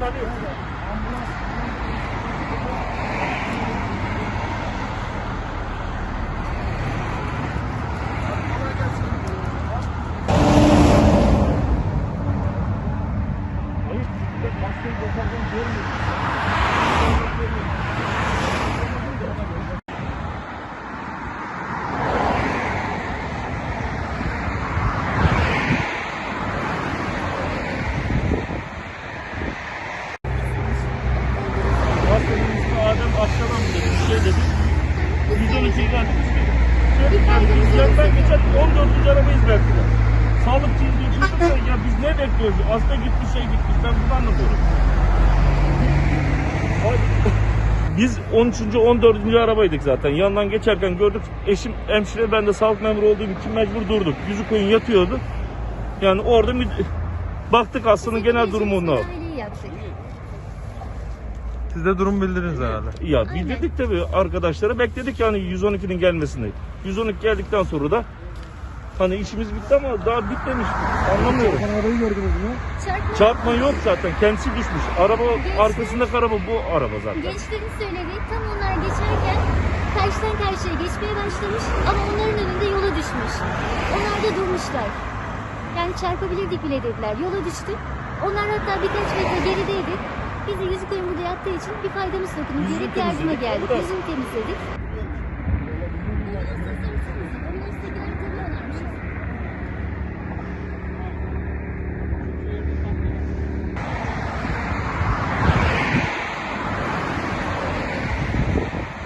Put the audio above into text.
Hastanın 112'yi geldik biz dedik. Dedik yani biz yanından geçen 14. arabayız. Sağlıkçıyız diye çıktık ya biz ne bekliyoruz? Hasta gitmiş şey gitmiş ben bunu anlamıyorum. Biz 13. 14. arabaydık zaten. Yandan geçerken gördük. Eşim hemşire ben de sağlık memuru olduğum için mecbur durduk. Yüzü koyun yatıyordu. Yani orada müd- baktık hastanın genel durumuna. Siz de durum bildiriniz herhalde. Ya bildirdik tabii arkadaşlara bekledik yani 112'nin gelmesini. 112 geldikten sonra da hani işimiz bitti ama daha bitmemiş. Anlamıyorum. Çarpma Çarpma yok zaten. Kendisi düşmüş. Araba arkasındaki araba bu araba zaten. gençlerin söylediği tam onlar geçerken karşıdan karşıya geçmeye başlamış ama onların önünde yola düşmüş. Onlar da durmuşlar. Yani çarpabilirdik bile dediler. Yola düştük. Onlar hatta birkaç metre gerideydi. Biz de yüzü koyun burada yattığı için bir faydamız dokunur Yüzünü diyerek yardıma temizledik. geldik. Yüzünü temizledik.